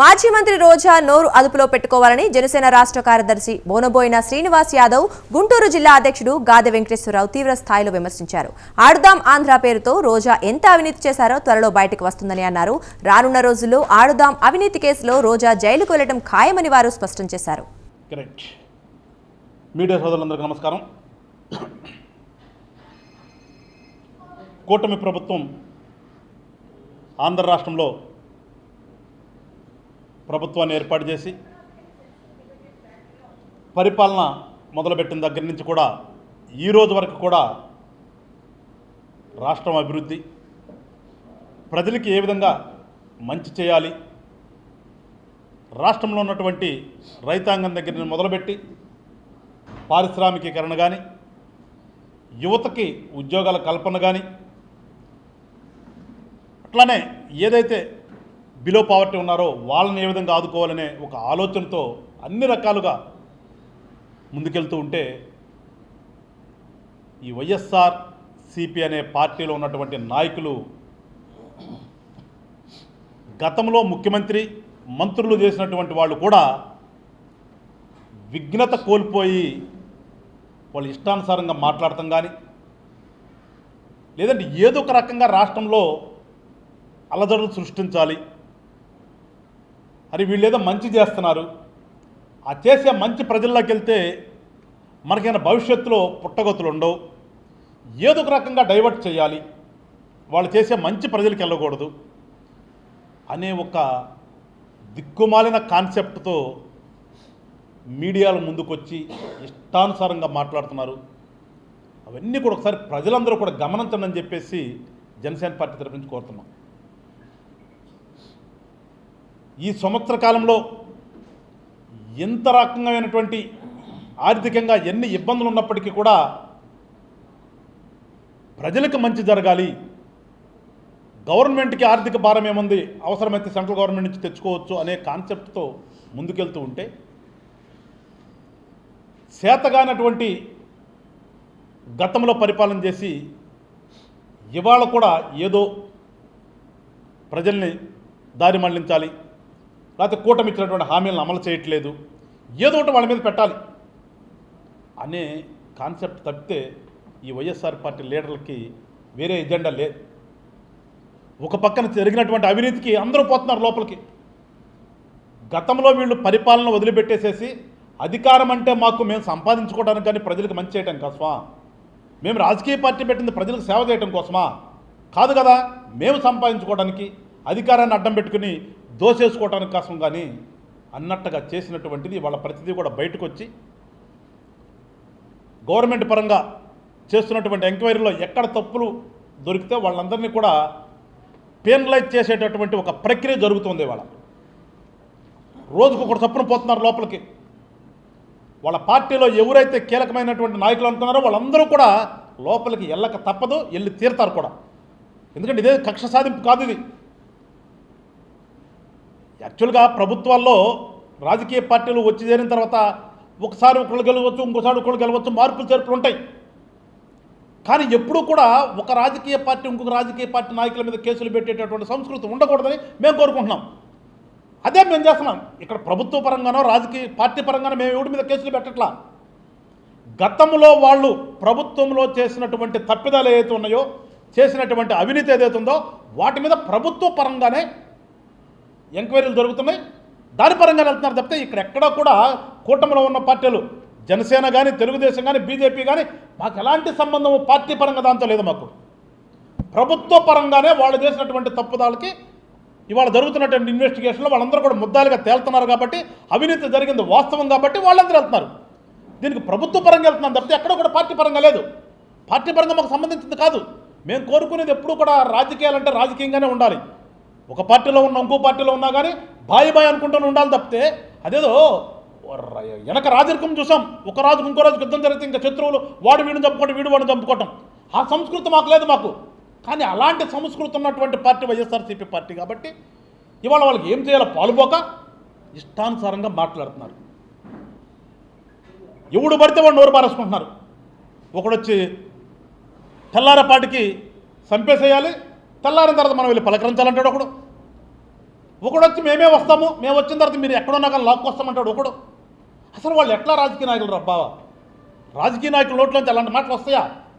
మాజీ మంత్రి రోజా నోరు అదుపులో పెట్టుకోవాలని జనసేన రాష్ట్ర కార్యదర్శి బోనబోయిన శ్రీనివాస్ యాదవ్ గుంటూరు జిల్లా అధ్యక్షుడు గాదె వెంకటేశ్వరరావు తీవ్ర స్థాయిలో విమర్శించారు. ఆడుదాం ఆంధ్ర పేరుతో రోజా ఎంత అవినీతి చేశారో త్వరలో బయటకు వస్తుందని అన్నారు. రానున్న రోజుల్లో ఆడుదాం అవినీతి కేసులో రోజా జైలుకు వెళ్ళడం ఖాయమని వారు స్పష్టం చేశారు. మీడియా సోదరులందరికీ నమస్కారం. కూటమి ప్రభుత్వం ఆంధ్ర రాష్ట్రంలో ప్రభుత్వాన్ని ఏర్పాటు చేసి పరిపాలన మొదలుపెట్టిన దగ్గర నుంచి కూడా ఈ రోజు వరకు కూడా రాష్ట్రం అభివృద్ధి ప్రజలకి ఏ విధంగా మంచి చేయాలి రాష్ట్రంలో ఉన్నటువంటి రైతాంగం దగ్గర నుంచి మొదలుపెట్టి పారిశ్రామికీకరణ కానీ యువతకి ఉద్యోగాల కల్పన కానీ అట్లానే ఏదైతే బిలో పావర్టీ ఉన్నారో వాళ్ళని ఏ విధంగా ఆదుకోవాలనే ఒక ఆలోచనతో అన్ని రకాలుగా ముందుకెళ్తూ ఉంటే ఈ వైఎస్ఆర్ సిపి అనే పార్టీలో ఉన్నటువంటి నాయకులు గతంలో ముఖ్యమంత్రి మంత్రులు చేసినటువంటి వాళ్ళు కూడా విఘ్నత కోల్పోయి వాళ్ళు ఇష్టానుసారంగా మాట్లాడటం కానీ లేదంటే ఏదో ఒక రకంగా రాష్ట్రంలో అలజడులు సృష్టించాలి. మరి వీళ్ళు ఏదో మంచి చేస్తున్నారు. ఆ చేసే మంచి ప్రజల్లోకి వెళ్తే మనకైనా భవిష్యత్తులో పుట్టగతులు ఉండవు. ఏదో ఒక రకంగా డైవర్ట్ చేయాలి. వాళ్ళు చేసే మంచి ప్రజలకు వెళ్ళకూడదు. అనే ఒక దిక్కుమాలిన కాన్సెప్ట్తో మీడియాల ముందుకొచ్చి ఇష్టానుసారంగా మాట్లాడుతున్నారు. అవన్నీ కూడా ఒకసారి ప్రజలందరూ కూడా గమనించండి అని చెప్పేసి జనసేన పార్టీ తరఫు నుంచి కోరుతున్నాం. ఈ సంవత్సర కాలంలో ఎంత రకమైనటువంటి ఆర్థికంగా ఎన్ని ఇబ్బందులు ఉన్నప్పటికీ కూడా ప్రజలకు మంచి జరగాలి. గవర్నమెంట్కి ఆర్థిక భారం ఏముంది? అవసరమైతే సెంట్రల్ గవర్నమెంట్ నుంచి తెచ్చుకోవచ్చు అనే కాన్సెప్ట్తో ముందుకెళ్తూ ఉంటే చేతగానటువంటి గతంలో పరిపాలన చేసి ఇవాళ కూడా ఏదో ప్రజల్ని దారి మళ్ళించాలి. లేకపోతే కూటమి ఇచ్చినటువంటి హామీలను అమలు చేయట్లేదు. ఏదో ఒకటి వాళ్ళ మీద పెట్టాలి. అనే కాన్సెప్ట్ తప్పితే ఈ వైఎస్ఆర్ పార్టీ లీడర్లకి వేరే ఎజెండా లేదు ఒక పక్కన జరిగినటువంటి అవినీతికి అందరూ పోతున్నారు లోపలికి. గతంలో వీళ్ళు పరిపాలన వదిలిపెట్టేసేసి అధికారం అంటే మాకు మేము సంపాదించుకోవడానికి కానీ ప్రజలకు మంచి చేయడం కోసమా? మేము రాజకీయ పార్టీ పెట్టింది ప్రజలకు సేవ చేయడం కోసమా? కాదు కదా మేము సంపాదించుకోవడానికి అధికారాన్ని అడ్డం పెట్టుకుని దోసేసుకోవటానికి కోసం కానీ అన్నట్టుగా చేసినటువంటిది వాళ్ళ ప్రతిదీ కూడా బయటకు వచ్చి గవర్నమెంట్ పరంగా చేస్తున్నటువంటి ఎంక్వైరీలో ఎక్కడ తప్పులు దొరికితే వాళ్ళందరినీ కూడా పెనలైజ్ చేసేటటువంటి ఒక ప్రక్రియ జరుగుతుంది వాళ్ళ రోజుకు ఒకటి చప్పున పోతున్నారు లోపలికి. వాళ్ళ పార్టీలో ఎవరైతే కీలకమైనటువంటి నాయకులు అంటున్నారో వాళ్ళందరూ కూడా లోపలికి వెళ్ళక తప్పదు వెళ్ళి తీరుతారు కూడా. ఎందుకంటే ఇదే కక్ష సాధింపు కాదు ఇది. యాక్చువల్గా ప్రభుత్వాల్లో రాజకీయ పార్టీలు వచ్చి చేరిన తర్వాత ఒకసారి ఒకళ్ళు గెలవచ్చు ఇంకోసారి ఒకళ్ళు గెలవచ్చు మార్పులు చేర్పులు ఉంటాయి. కానీ ఎప్పుడూ కూడా ఒక రాజకీయ పార్టీ ఇంకొక రాజకీయ పార్టీ నాయకుల మీద కేసులు పెట్టేటటువంటి సంస్కృతి ఉండకూడదని మేము కోరుకుంటున్నాం. అదే మేము చేస్తున్నాం. ఇక్కడ ప్రభుత్వ పరంగానో రాజకీయ పార్టీ పరంగానో మేము ఎవరి మీద కేసులు పెట్టట్లా? గతంలో వాళ్ళు ప్రభుత్వంలో చేసినటువంటి తప్పిదాలు ఏదైతే ఉన్నాయో చేసినటువంటి అవినీతి ఏదైతే ఉందో వాటి మీద ప్రభుత్వ పరంగానే ఎంక్వైరీలు జరుగుతున్నాయి. దాని పరంగా వెళ్తున్నారు తప్పితే ఇక్కడ ఎక్కడా కూడా కూటమిలో ఉన్న పార్టీలు జనసేన కానీ తెలుగుదేశం కానీ బీజేపీ కానీ మాకు ఎలాంటి సంబంధం పార్టీ పరంగా దాంతో లేదు మాకు. ప్రభుత్వ పరంగానే వాళ్ళు చేసినటువంటి తప్పుదాలకి ఇవాళ జరుగుతున్నటువంటి ఇన్వెస్టిగేషన్లో వాళ్ళందరూ కూడా ముద్దాలుగా తేలుతున్నారు కాబట్టి అవినీతి జరిగింది వాస్తవం కాబట్టి వాళ్ళందరూ వెళ్తున్నారు. దీనికి ప్రభుత్వ పరంగా వెళ్తున్నాం తప్పితే ఎక్కడ కూడా పార్టీ పరంగా లేదు. పార్టీ పరంగా మాకు సంబంధించింది కాదు. మేము కోరుకునేది ఎప్పుడూ కూడా రాజకీయాలంటే రాజకీయంగానే ఉండాలి. ఒక పార్టీలో ఉన్న ఇంకో పార్టీలో ఉన్నా కానీ బాయి బాయ్ అనుకుంటూనే ఉండాలి తప్పితే అదేదో వెనక రాజరికం చూసాం. ఒక రాజుకు ఇంకో రాజుకు యుద్ధం జరిగితే ఇంకా శత్రువులు వాడు వీడిని చంపుకోవటం వీడు వాడిని చంపుకోవటం. ఆ సంస్కృతి మాకు లేదు మాకు. కానీ అలాంటి సంస్కృతి ఉన్నటువంటి పార్టీ వైఎస్ఆర్సీపీ పార్టీ కాబట్టి ఇవాళ వాళ్ళకి ఏం చేయాలో పాలుపోక ఇష్టానుసారంగా మాట్లాడుతున్నారు. ఎవడు పడితే వాడు నోరు పారేసుకుంటున్నారు. ఒకడొచ్చి తెల్లారపాటికి చంపేసేయాలి తెల్లారిన తర్వాత మనం వెళ్ళి పలకరించాలంటాడు ఒకడు. ఒకడు వచ్చి మేమే వస్తాము మేము వచ్చిన తర్వాత మీరు ఎక్కడున్నా కానీ లాక్కొస్తామంటాడు ఒకడు. అసలు వాళ్ళు ఎట్లా రాజకీయ నాయకులు రా బావా? రాజకీయ నాయకుల నోట్లోంచి అలాంటి మాటలు వస్తాయా?